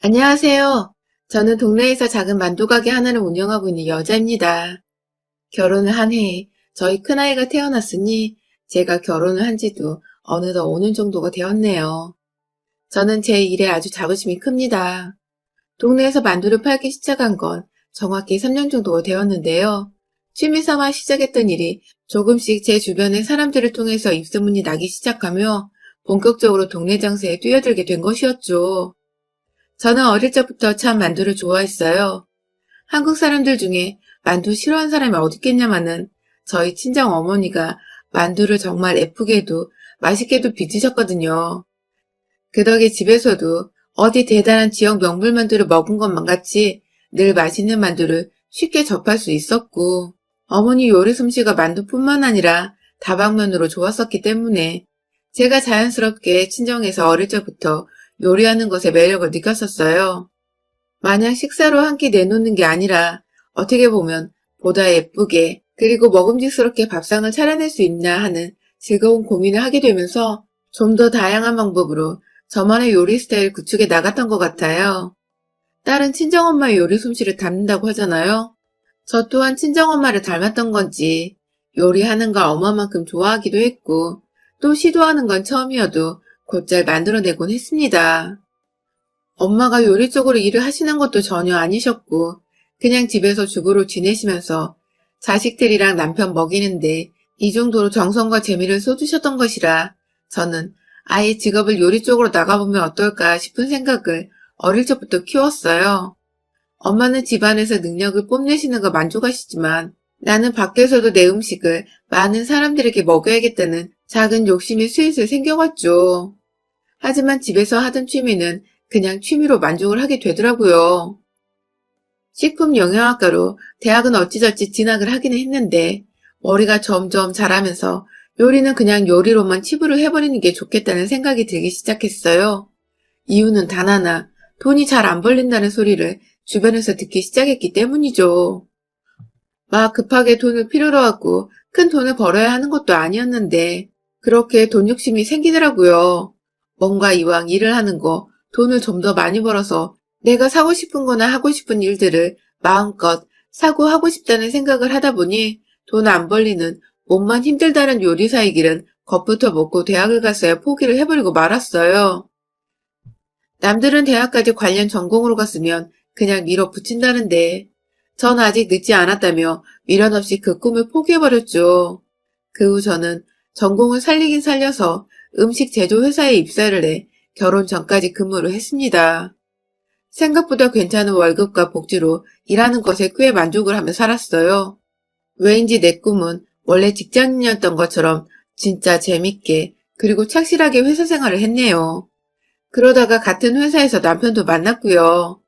안녕하세요. 저는 동네에서 작은 만두가게 하나를 운영하고 있는 여자입니다. 결혼을 한 해에 저희 큰아이가 태어났으니 제가 결혼을 한 지도 어느덧 5년 정도가 되었네요. 저는 제 일에 아주 자부심이 큽니다. 동네에서 만두를 팔기 시작한 건 정확히 3년 정도가 되었는데요. 취미 삼아 시작했던 일이 조금씩 제 주변의 사람들을 통해서 입소문이 나기 시작하며 본격적으로 동네 장사에 뛰어들게 된 것이었죠. 저는 어릴 적부터 참 만두를 좋아했어요. 한국 사람들 중에 만두 싫어하는 사람이 어딨겠냐마는 저희 친정 어머니가 만두를 정말 예쁘게도 맛있게도 빚으셨거든요. 그 덕에 집에서도 어디 대단한 지역 명물 만두를 먹은 것만 같이 늘 맛있는 만두를 쉽게 접할 수 있었고 어머니 요리 솜씨가 만두뿐만 아니라 다방면으로 좋았었기 때문에 제가 자연스럽게 친정에서 어릴 적부터 요리하는 것에 매력을 느꼈었어요. 마냥 식사로 한 끼 내놓는 게 아니라 어떻게 보면 보다 예쁘게 그리고 먹음직스럽게 밥상을 차려낼 수 있나 하는 즐거운 고민을 하게 되면서 좀 더 다양한 방법으로 저만의 요리 스타일 구축해 나갔던 것 같아요. 딸은 친정엄마의 요리 솜씨를 닮는다고 하잖아요. 저 또한 친정엄마를 닮았던 건지 요리하는 걸 엄마만큼 좋아하기도 했고 또 시도하는 건 처음이어도 곧잘 만들어내곤 했습니다. 엄마가 요리 쪽으로 일을 하시는 것도 전혀 아니셨고 그냥 집에서 주부로 지내시면서 자식들이랑 남편 먹이는데 이 정도로 정성과 재미를 쏟으셨던 것이라 저는 아예 직업을 요리 쪽으로 나가보면 어떨까 싶은 생각을 어릴 적부터 키웠어요. 엄마는 집안에서 능력을 뽐내시는 거 만족하시지만 나는 밖에서도 내 음식을 많은 사람들에게 먹여야겠다는 작은 욕심이 슬슬 생겨왔죠. 하지만 집에서 하던 취미는 그냥 취미로 만족을 하게 되더라고요. 식품 영양학과로 대학은 어찌저찌 진학을 하기는 했는데 머리가 점점 자라면서 요리는 그냥 요리로만 치부를 해버리는 게 좋겠다는 생각이 들기 시작했어요. 이유는 단 하나, 돈이 잘 안 벌린다는 소리를 주변에서 듣기 시작했기 때문이죠. 막 급하게 돈을 필요로 하고 큰 돈을 벌어야 하는 것도 아니었는데 그렇게 돈 욕심이 생기더라고요. 뭔가 이왕 일을 하는 거 돈을 좀 더 많이 벌어서 내가 사고 싶은 거나 하고 싶은 일들을 마음껏 사고 하고 싶다는 생각을 하다 보니 돈 안 벌리는 몸만 힘들다는 요리사의 길은 겁부터 먹고 대학을 갔어야 포기를 해버리고 말았어요. 남들은 대학까지 관련 전공으로 갔으면 그냥 밀어붙인다는데 전 아직 늦지 않았다며 미련 없이 그 꿈을 포기해버렸죠. 그 후 저는 전공을 살리긴 살려서 음식 제조 회사에 입사를 해 결혼 전까지 근무를 했습니다. 생각보다 괜찮은 월급과 복지로 일하는 것에 꽤 만족을 하며 살았어요. 왜인지 내 꿈은 원래 직장인이었던 것처럼 진짜 재밌게 그리고 착실하게 회사 생활을 했네요. 그러다가 같은 회사에서 남편도 만났고요.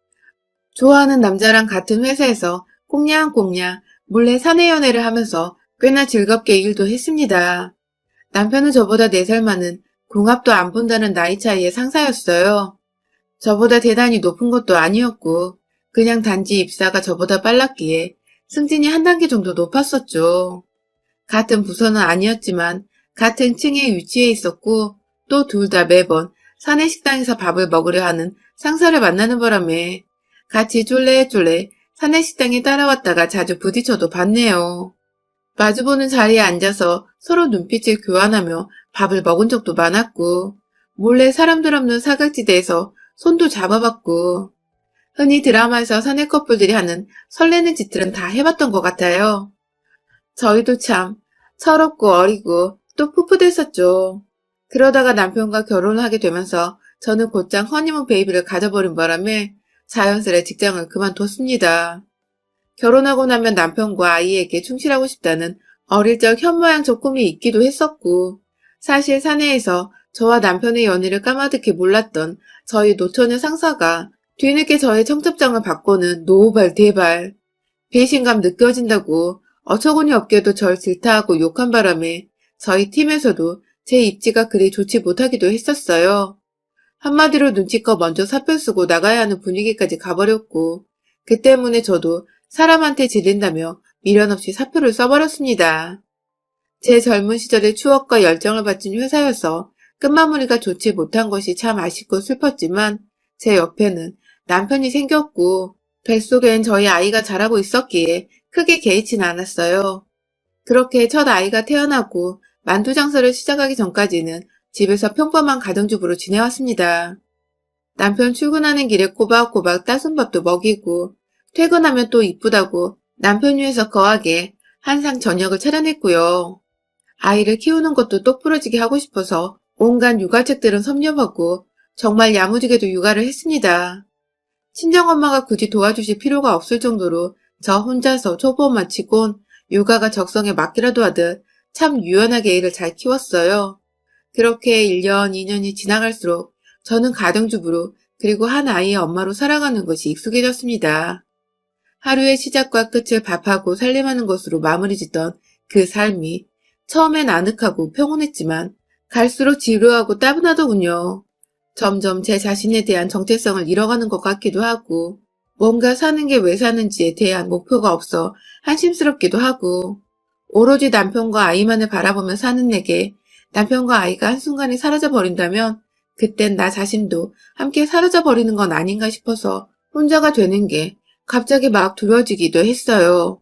좋아하는 남자랑 같은 회사에서 꽁냥꽁냥 몰래 사내 연애를 하면서 꽤나 즐겁게 일도 했습니다. 남편은 저보다 4살 많은 궁합도 안 본다는 나이 차이의 상사였어요. 저보다 대단히 높은 것도 아니었고 그냥 단지 입사가 저보다 빨랐기에 승진이 한 단계 정도 높았었죠. 같은 부서는 아니었지만 같은 층에 위치해 있었고 또 둘 다 매번 사내 식당에서 밥을 먹으려 하는 상사를 만나는 바람에 같이 쫄래쫄래 사내 식당에 따라왔다가 자주 부딪혀도 봤네요. 마주보는 자리에 앉아서 서로 눈빛을 교환하며 밥을 먹은 적도 많았고 몰래 사람들 없는 사각지대에서 손도 잡아봤고 흔히 드라마에서 사내 커플들이 하는 설레는 짓들은 다 해봤던 것 같아요. 저희도 참 철없고 어리고 또 풋풋했었죠. 그러다가 남편과 결혼을 하게 되면서 저는 곧장 허니문 베이비를 가져버린 바람에 자연스레 직장을 그만뒀습니다. 결혼하고 나면 남편과 아이에게 충실하고 싶다는 어릴 적 현모양적 꿈이 있기도 했었고 사실 사내에서 저와 남편의 연애를 까마득히 몰랐던 저희 노처녀 상사가 뒤늦게 저의 청첩장을 바꿔는 노후발 대발 배신감 느껴진다고 어처구니 없게도 절 질타하고 욕한 바람에 저희 팀에서도 제 입지가 그리 좋지 못하기도 했었어요. 한마디로 눈치껏 먼저 사표 쓰고 나가야 하는 분위기까지 가버렸고 그 때문에 저도 사람한테 질린다며 미련 없이 사표를 써버렸습니다. 제 젊은 시절의 추억과 열정을 바친 회사여서 끝마무리가 좋지 못한 것이 참 아쉽고 슬펐지만 제 옆에는 남편이 생겼고 뱃속엔 저희 아이가 자라고 있었기에 크게 개의치는 않았어요. 그렇게 첫 아이가 태어나고 만두 장사를 시작하기 전까지는 집에서 평범한 가정주부로 지내왔습니다. 남편 출근하는 길에 꼬박꼬박 따순 밥도 먹이고 퇴근하면 또 이쁘다고 남편 위해서 거하게 항상 저녁을 차려냈고요. 아이를 키우는 것도 똑부러지게 하고 싶어서 온갖 육아책들은 섭렵하고 정말 야무지게도 육아를 했습니다. 친정엄마가 굳이 도와주실 필요가 없을 정도로 저 혼자서 초보만 치곤 육아가 적성에 맞기라도 하듯 참 유연하게 애를 잘 키웠어요. 그렇게 1년, 2년이 지나갈수록 저는 가정주부로 그리고 한 아이의 엄마로 살아가는 것이 익숙해졌습니다. 하루의 시작과 끝을 밥하고 살림하는 것으로 마무리 짓던 그 삶이 처음엔 아늑하고 평온했지만 갈수록 지루하고 따분하더군요. 점점 제 자신에 대한 정체성을 잃어가는 것 같기도 하고 뭔가 사는 게 왜 사는지에 대한 목표가 없어 한심스럽기도 하고 오로지 남편과 아이만을 바라보며 사는 내게 남편과 아이가 한순간에 사라져 버린다면 그땐 나 자신도 함께 사라져 버리는 건 아닌가 싶어서 혼자가 되는 게 갑자기 막 두려워지기도 했어요.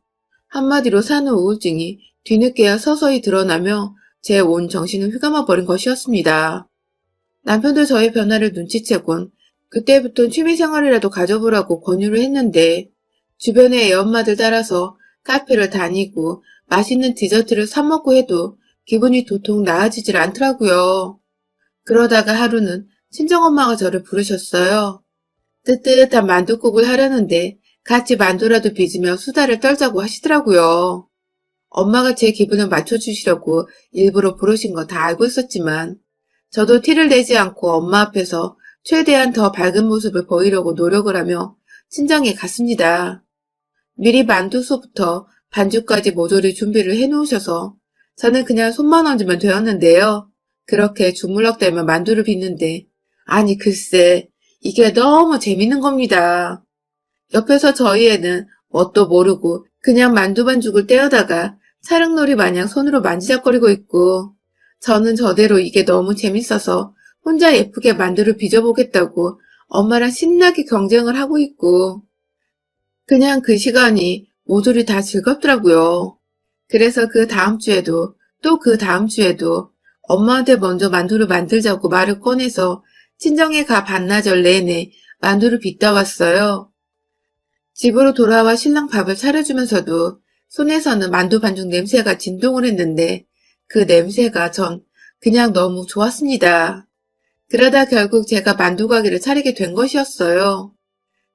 한마디로 사는 우울증이 뒤늦게야 서서히 드러나며 제 온 정신을 휘감아 버린 것이었습니다. 남편도 저의 변화를 눈치채곤 그때부터 취미생활이라도 가져보라고 권유를 했는데 주변의 애엄마들 따라서 카페를 다니고 맛있는 디저트를 사 먹고 해도 기분이 도통 나아지질 않더라고요. 그러다가 하루는 친정엄마가 저를 부르셨어요. 뜨뜻한 만둣국을 하려는데 같이 만두라도 빚으며 수다를 떨자고 하시더라고요. 엄마가 제 기분을 맞춰주시려고 일부러 부르신 거 다 알고 있었지만 저도 티를 내지 않고 엄마 앞에서 최대한 더 밝은 모습을 보이려고 노력을 하며 친정에 갔습니다. 미리 만두소부터 반죽까지 모조리 준비를 해놓으셔서 저는 그냥 손만 얹으면 되었는데요. 그렇게 주물럭대며 만두를 빚는데 아니 글쎄 이게 너무 재밌는 겁니다. 옆에서 저희 애는 뭣도 모르고 그냥 만두 반죽을 떼어다가 사랑놀이 마냥 손으로 만지작거리고 있고 저는 저대로 이게 너무 재밌어서 혼자 예쁘게 만두를 빚어보겠다고 엄마랑 신나게 경쟁을 하고 있고 그냥 그 시간이 모조리 다 즐겁더라고요. 그래서 그 다음 주에도 또 그 다음 주에도 엄마한테 먼저 만두를 만들자고 말을 꺼내서 친정에 가 반나절 내내 만두를 빚다 왔어요. 집으로 돌아와 신랑 밥을 차려주면서도 손에서는 만두 반죽 냄새가 진동을 했는데 그 냄새가 전 그냥 너무 좋았습니다. 그러다 결국 제가 만두 가게를 차리게 된 것이었어요.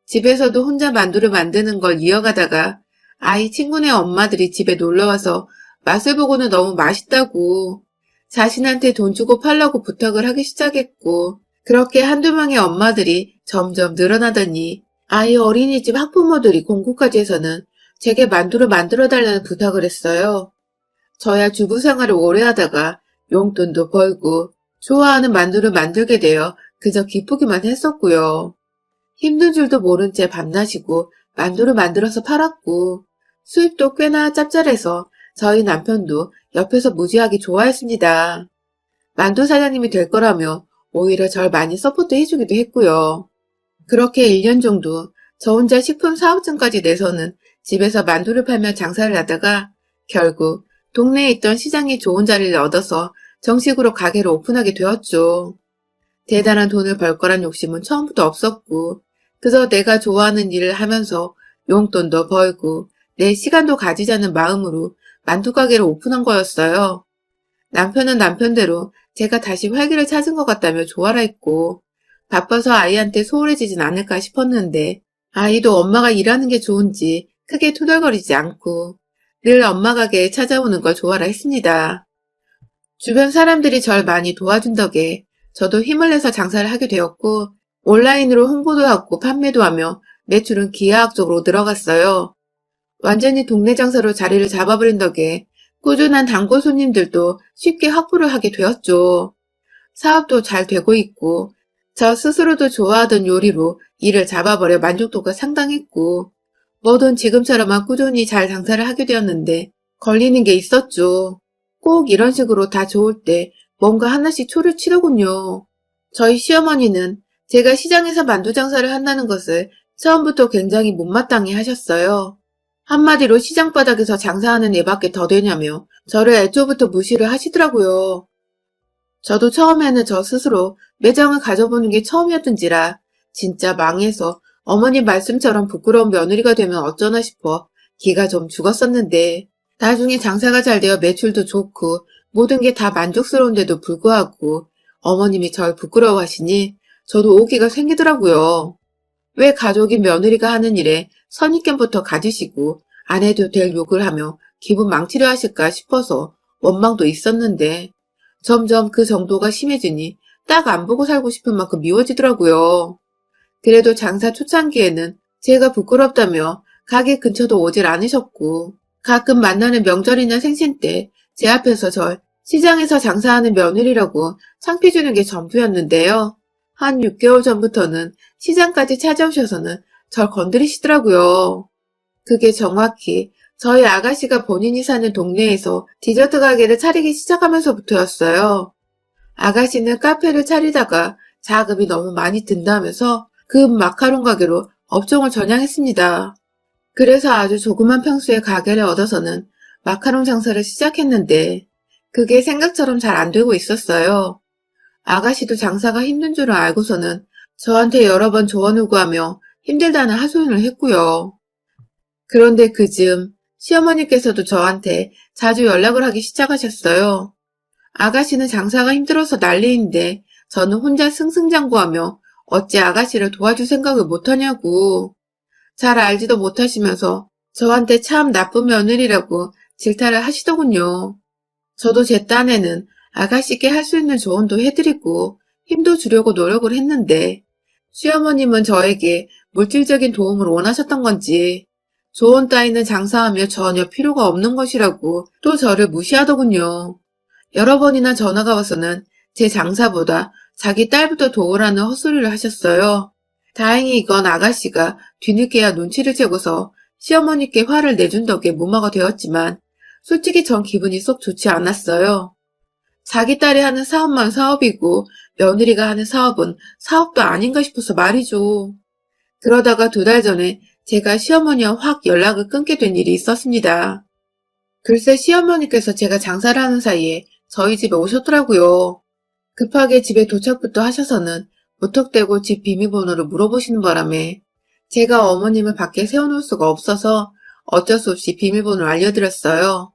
집에서도 혼자 만두를 만드는 걸 이어가다가 아이 친구네 엄마들이 집에 놀러와서 맛을 보고는 너무 맛있다고 자신한테 돈 주고 팔라고 부탁을 하기 시작했고 그렇게 한두 명의 엄마들이 점점 늘어나더니 아이 어린이집 학부모들이 공구까지 해서는 제게 만두를 만들어 달라는 부탁을 했어요. 저야 주부 생활을 오래 하다가 용돈도 벌고 좋아하는 만두를 만들게 되어 그저 기쁘기만 했었고요. 힘든 줄도 모른 채 밤낮이고 만두를 만들어서 팔았고 수입도 꽤나 짭짤해서 저희 남편도 옆에서 무지하게 좋아했습니다. 만두 사장님이 될 거라며 오히려 절 많이 서포트 해주기도 했고요. 그렇게 1년 정도 저 혼자 식품 사업증까지 내서는 집에서 만두를 팔며 장사를 하다가 결국 동네에 있던 시장에 좋은 자리를 얻어서 정식으로 가게를 오픈하게 되었죠. 대단한 돈을 벌 거란 욕심은 처음부터 없었고 그저 내가 좋아하는 일을 하면서 용돈도 벌고 내 시간도 가지자는 마음으로 만두 가게를 오픈한 거였어요. 남편은 남편대로 제가 다시 활기를 찾은 것 같다며 좋아라 했고 바빠서 아이한테 소홀해지진 않을까 싶었는데 아이도 엄마가 일하는 게 좋은지 크게 투덜거리지 않고 늘 엄마 가게에 찾아오는 걸 좋아라 했습니다. 주변 사람들이 절 많이 도와준 덕에 저도 힘을 내서 장사를 하게 되었고 온라인으로 홍보도 하고 판매도 하며 매출은 기하학적으로 늘어갔어요. 완전히 동네 장사로 자리를 잡아버린 덕에 꾸준한 단골 손님들도 쉽게 확보를 하게 되었죠. 사업도 잘 되고 있고 저 스스로도 좋아하던 요리로 일을 잡아버려 만족도가 상당했고 뭐든 지금처럼만 꾸준히 잘 장사를 하게 되었는데 걸리는 게 있었죠. 꼭 이런 식으로 다 좋을 때 뭔가 하나씩 초를 치더군요. 저희 시어머니는 제가 시장에서 만두 장사를 한다는 것을 처음부터 굉장히 못마땅해 하셨어요. 한마디로 시장 바닥에서 장사하는 애밖에 더 되냐며 저를 애초부터 무시를 하시더라고요. 저도 처음에는 저 스스로 매장을 가져보는 게 처음이었던지라 진짜 망해서 어머님 말씀처럼 부끄러운 며느리가 되면 어쩌나 싶어 기가 좀 죽었었는데 나중에 장사가 잘 되어 매출도 좋고 모든 게 다 만족스러운데도 불구하고 어머님이 절 부끄러워하시니 저도 오기가 생기더라고요. 왜 가족이 며느리가 하는 일에 선입견부터 가지시고 안 해도 될 욕을 하며 기분 망치려 하실까 싶어서 원망도 있었는데 점점 그 정도가 심해지니 딱 안 보고 살고 싶은 만큼 미워지더라고요. 그래도 장사 초창기에는 제가 부끄럽다며 가게 근처도 오질 않으셨고 가끔 만나는 명절이나 생신 때 제 앞에서 절 시장에서 장사하는 며느리라고 창피 주는 게 전부였는데요. 한 6개월 전부터는 시장까지 찾아오셔서는 절 건드리시더라고요. 그게 정확히 저희 아가씨가 본인이 사는 동네에서 디저트 가게를 차리기 시작하면서부터였어요. 아가씨는 카페를 차리다가 자금이 너무 많이 든다면서 그 마카롱 가게로 업종을 전향했습니다. 그래서 아주 조그만 평수의 가게를 얻어서는 마카롱 장사를 시작했는데 그게 생각처럼 잘 안 되고 있었어요. 아가씨도 장사가 힘든 줄을 알고서는 저한테 여러 번 조언을 구하며 힘들다는 하소연을 했고요. 그런데 그즈음 시어머니께서도 저한테 자주 연락을 하기 시작하셨어요. 아가씨는 장사가 힘들어서 난리인데 저는 혼자 승승장구하며 어찌 아가씨를 도와줄 생각을 못하냐고. 잘 알지도 못하시면서 저한테 참 나쁜 며느리라고 질타를 하시더군요. 저도 제 딴에는 아가씨께 할 수 있는 조언도 해드리고 힘도 주려고 노력을 했는데 시어머님은 저에게 물질적인 도움을 원하셨던 건지 조언 따위는 장사하며 전혀 필요가 없는 것이라고 또 저를 무시하더군요. 여러 번이나 전화가 와서는 제 장사보다 자기 딸부터 도우라는 헛소리를 하셨어요. 다행히 이건 아가씨가 뒤늦게야 눈치를 채고서 시어머니께 화를 내준 덕에 무마가 되었지만 솔직히 전 기분이 썩 좋지 않았어요. 자기 딸이 하는 사업만 사업이고 며느리가 하는 사업은 사업도 아닌가 싶어서 말이죠. 그러다가 두 달 전에 제가 시어머니와 확 연락을 끊게 된 일이 있었습니다. 글쎄 시어머니께서 제가 장사를 하는 사이에 저희 집에 오셨더라고요. 급하게 집에 도착부터 하셔서는 무턱대고 집 비밀번호를 물어보시는 바람에 제가 어머님을 밖에 세워놓을 수가 없어서 어쩔 수 없이 비밀번호를 알려드렸어요.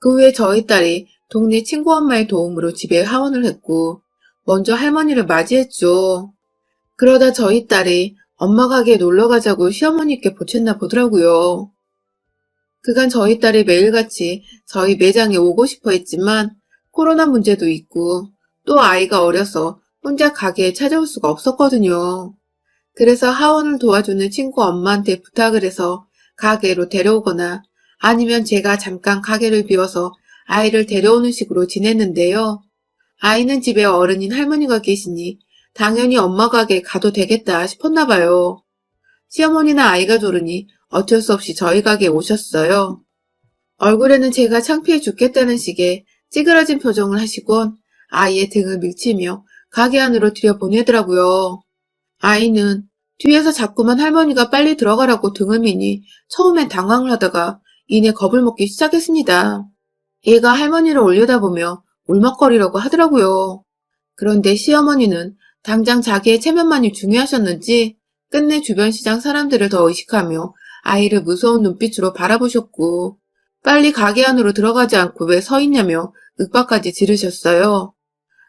그 후에 저희 딸이 동네 친구 엄마의 도움으로 집에 하원을 했고 먼저 할머니를 맞이했죠. 그러다 저희 딸이 엄마 가게에 놀러 가자고 시어머니께 보챘나 보더라고요. 그간 저희 딸이 매일같이 저희 매장에 오고 싶어 했지만 코로나 문제도 있고 또 아이가 어려서 혼자 가게에 찾아올 수가 없었거든요. 그래서 하원을 도와주는 친구 엄마한테 부탁을 해서 가게로 데려오거나 아니면 제가 잠깐 가게를 비워서 아이를 데려오는 식으로 지냈는데요. 아이는 집에 어른인 할머니가 계시니 당연히 엄마 가게에 가도 되겠다 싶었나 봐요. 시어머니나 아이가 조르니 어쩔 수 없이 저희 가게에 오셨어요. 얼굴에는 제가 창피해 죽겠다는 식의 찌그러진 표정을 하시곤 아이의 등을 밀치며 가게 안으로 들여보내더라고요. 아이는 뒤에서 자꾸만 할머니가 빨리 들어가라고 등을 미니 처음엔 당황을 하다가 이내 겁을 먹기 시작했습니다. 얘가 할머니를 올려다보며 울먹거리라고 하더라고요. 그런데 시어머니는 당장 자기의 체면만이 중요하셨는지 끝내 주변 시장 사람들을 더 의식하며 아이를 무서운 눈빛으로 바라보셨고 빨리 가게 안으로 들어가지 않고 왜 서 있냐며 윽박까지 지르셨어요.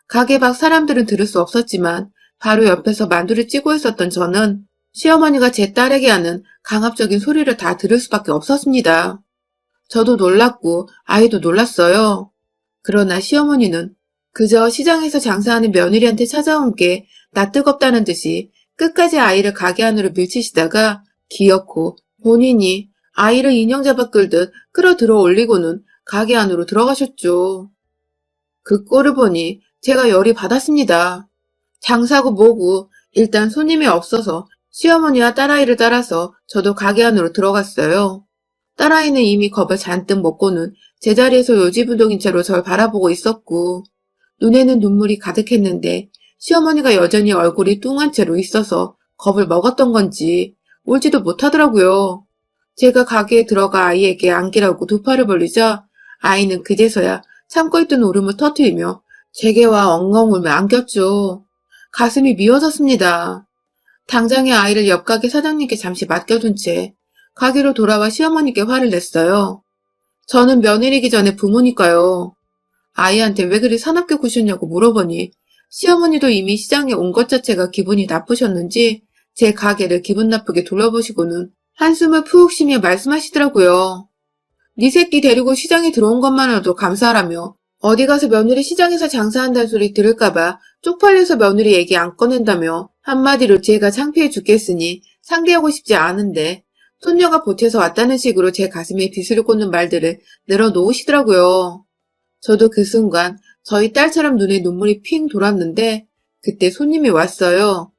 가게 밖 사람들은 들을 수 없었지만 바로 옆에서 만두를 찌고 있었던 저는 시어머니가 제 딸에게 하는 강압적인 소리를 다 들을 수밖에 없었습니다. 저도 놀랐고 아이도 놀랐어요. 그러나 시어머니는 그저 시장에서 장사하는 며느리한테 찾아온 게 나 뜨겁다는 듯이 끝까지 아이를 가게 안으로 밀치시다가 기어코 본인이 아이를 인형 잡아 끌듯 끌어 들어 올리고는 가게 안으로 들어가셨죠. 그 꼴을 보니 제가 열이 받았습니다. 장사고 뭐고 일단 손님이 없어서 시어머니와 딸아이를 따라서 저도 가게 안으로 들어갔어요. 딸아이는 이미 겁을 잔뜩 먹고는 제자리에서 요지부동인 채로 절 바라보고 있었고 눈에는 눈물이 가득했는데 시어머니가 여전히 얼굴이 뚱한 채로 있어서 겁을 먹었던 건지 울지도 못하더라고요. 제가 가게에 들어가 아이에게 안기라고 두 팔을 벌리자 아이는 그제서야 참고 있던 울음을 터뜨리며 제게와 엉엉 울며 안겼죠. 가슴이 미워졌습니다. 당장에 아이를 옆 가게 사장님께 잠시 맡겨둔 채 가게로 돌아와 시어머니께 화를 냈어요. 저는 며느리기 전에 부모니까요. 아이한테 왜 그리 사납게 구셨냐고 물어보니 시어머니도 이미 시장에 온 것 자체가 기분이 나쁘셨는지 제 가게를 기분 나쁘게 둘러보시고는 한숨을 푹 쉬며 말씀하시더라고요. 네 새끼 데리고 시장에 들어온 것만으로도 감사하라며 어디 가서 며느리 시장에서 장사한다는 소리 들을까봐 쪽팔려서 며느리 얘기 안 꺼낸다며 한마디로 제가 창피해 죽겠으니 상대하고 싶지 않은데 손녀가 보태서 왔다는 식으로 제 가슴에 비수를 꽂는 말들을 늘어놓으시더라고요. 저도 그 순간 저희 딸처럼 눈에 눈물이 핑 돌았는데 그때 손님이 왔어요.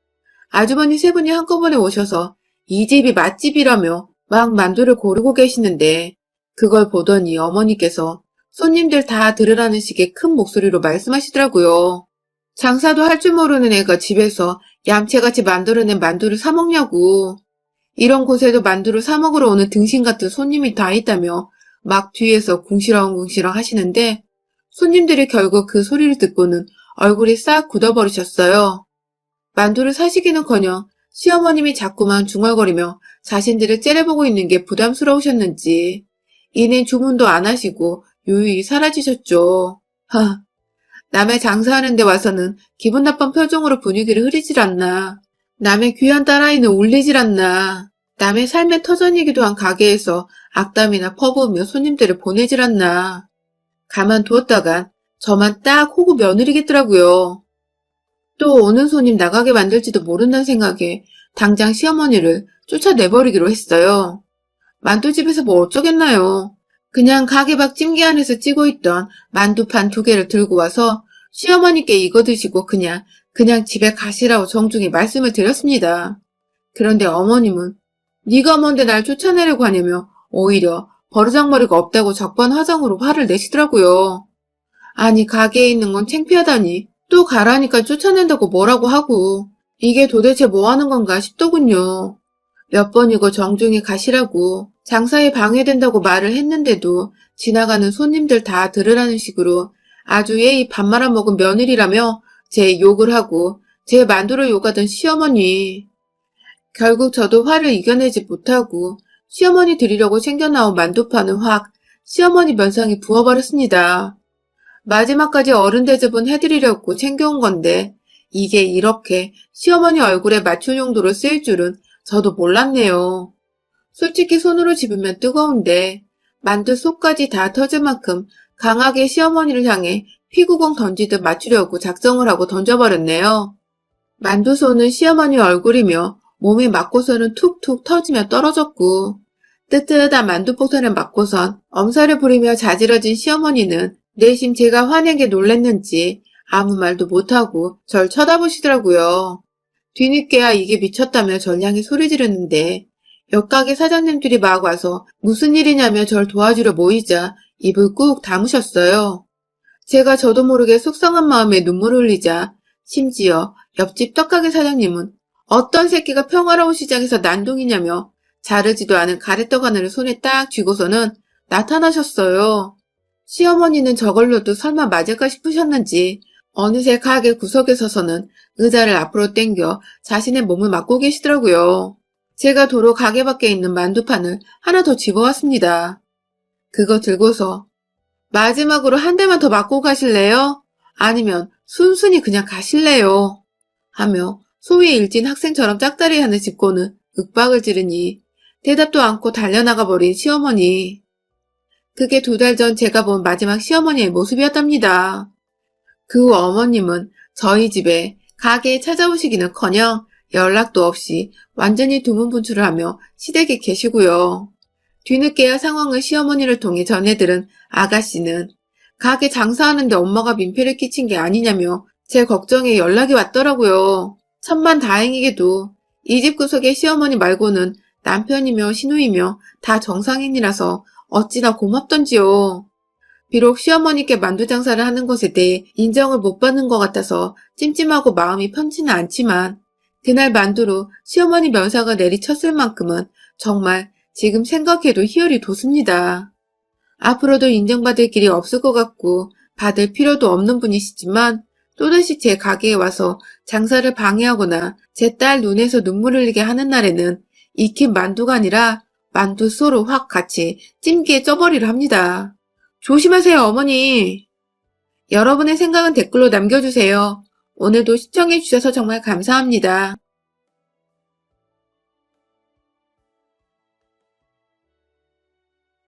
아주머니 세 분이 한꺼번에 오셔서 이 집이 맛집이라며 막 만두를 고르고 계시는데 그걸 보더니 어머니께서 손님들 다 들으라는 식의 큰 목소리로 말씀하시더라고요. 장사도 할 줄 모르는 애가 집에서 얌체같이 만들어낸 만두를 사 먹냐고. 이런 곳에도 만두를 사 먹으러 오는 등신 같은 손님이 다 있다며 막 뒤에서 궁시렁궁시렁 하시는데 손님들이 결국 그 소리를 듣고는 얼굴이 싹 굳어버리셨어요. 만두를 사시기는커녕 시어머님이 자꾸만 중얼거리며 자신들을 째려보고 있는 게 부담스러우셨는지 이내 주문도 안 하시고 요유히 사라지셨죠. 하, 남의 장사하는 데 와서는 기분 나쁜 표정으로 분위기를 흐리질 않나. 남의 귀한 딸아이는 울리질 않나. 남의 삶의 터전이기도 한 가게에서 악담이나 퍼부으며 손님들을 보내질 않나. 가만두었다간 저만 딱 호구 며느리겠더라고요. 또 오는 손님 나가게 만들지도 모른다는 생각에 당장 시어머니를 쫓아내버리기로 했어요. 만두집에서 뭐 어쩌겠나요. 그냥 가게 밖 찜기 안에서 찌고 있던 만두판 두 개를 들고 와서 시어머니께 이거 드시고 그냥 그냥 집에 가시라고 정중히 말씀을 드렸습니다. 그런데 어머님은 네가 뭔데 날 쫓아내려고 하냐며 오히려 버르장머리가 없다고 적반하장으로 화를 내시더라고요. 아니 가게에 있는 건 창피하다니 또 가라니까 쫓아낸다고 뭐라고 하고 이게 도대체 뭐 하는 건가 싶더군요. 몇 번이고 정중히 가시라고 장사에 방해된다고 말을 했는데도 지나가는 손님들 다 들으라는 식으로 아주 예의 밥 말아먹은 며느리라며 제 욕을 하고 제 만두를 욕하던 시어머니. 결국 저도 화를 이겨내지 못하고 시어머니 드리려고 챙겨나온 만두판은 확 시어머니 면상에 부어버렸습니다. 마지막까지 어른 대접은 해드리려고 챙겨온 건데 이게 이렇게 시어머니 얼굴에 맞출 용도로 쓰일 줄은 저도 몰랐네요. 솔직히 손으로 집으면 뜨거운데 만두 속까지 다 터질 만큼 강하게 시어머니를 향해 피구공 던지듯 맞추려고 작정을 하고 던져버렸네요. 만두손은 시어머니 얼굴이며 몸에 맞고서는 툭툭 터지며 떨어졌고 뜨뜻한 만두폭탄을 맞고선 엄살을 부리며 자지러진 시어머니는 내심 제가 화내게 놀랬는지 아무 말도 못하고 절 쳐다보시더라고요. 뒤늦게야 이게 미쳤다며 절 향해 소리 지르는데 옆가게 사장님들이 막 와서 무슨 일이냐며 절 도와주려 모이자 입을 꾹 다무셨어요. 제가 저도 모르게 속상한 마음에 눈물을 흘리자 심지어 옆집 떡가게 사장님은 어떤 새끼가 평화로운 시장에서 난동이냐며 자르지도 않은 가래떡 하나를 손에 딱 쥐고서는 나타나셨어요. 시어머니는 저걸로도 설마 맞을까 싶으셨는지 어느새 가게 구석에 서서는 의자를 앞으로 당겨 자신의 몸을 맞고 계시더라고요. 제가 도로 가게 밖에 있는 만두판을 하나 더 집어왔습니다. 그거 들고서 마지막으로 한 대만 더 맞고 가실래요? 아니면 순순히 그냥 가실래요? 하며 소위 일진 학생처럼 짝다리 하는 짚고는 윽박을 지르니 대답도 않고 달려나가 버린 시어머니. 그게 두 달 전 제가 본 마지막 시어머니의 모습이었답니다. 그 후 어머님은 저희 집에 가게에 찾아오시기는 커녕 연락도 없이 완전히 두문분출을 하며 시댁에 계시고요. 뒤늦게야 상황을 시어머니를 통해 전해들은 아가씨는 가게 장사하는데 엄마가 민폐를 끼친 게 아니냐며 제 걱정에 연락이 왔더라고요. 천만 다행이게도 이 집 구석에 시어머니 말고는 남편이며 시누이며 다 정상인이라서 어찌나 고맙던지요. 비록 시어머니께 만두 장사를 하는 것에 대해 인정을 못 받는 것 같아서 찜찜하고 마음이 편치는 않지만 그날 만두로 시어머니 면사가 내리쳤을 만큼은 정말 지금 생각해도 희열이 돋습니다. 앞으로도 인정받을 길이 없을 것 같고 받을 필요도 없는 분이시지만 또다시 제 가게에 와서 장사를 방해하거나 제 딸 눈에서 눈물 흘리게 하는 날에는 익힌 만두가 아니라 만두 쏘로 확 같이 찜기에 쪄버리려 합니다. 조심하세요, 어머니. 여러분의 생각은 댓글로 남겨주세요. 오늘도 시청해주셔서 정말 감사합니다.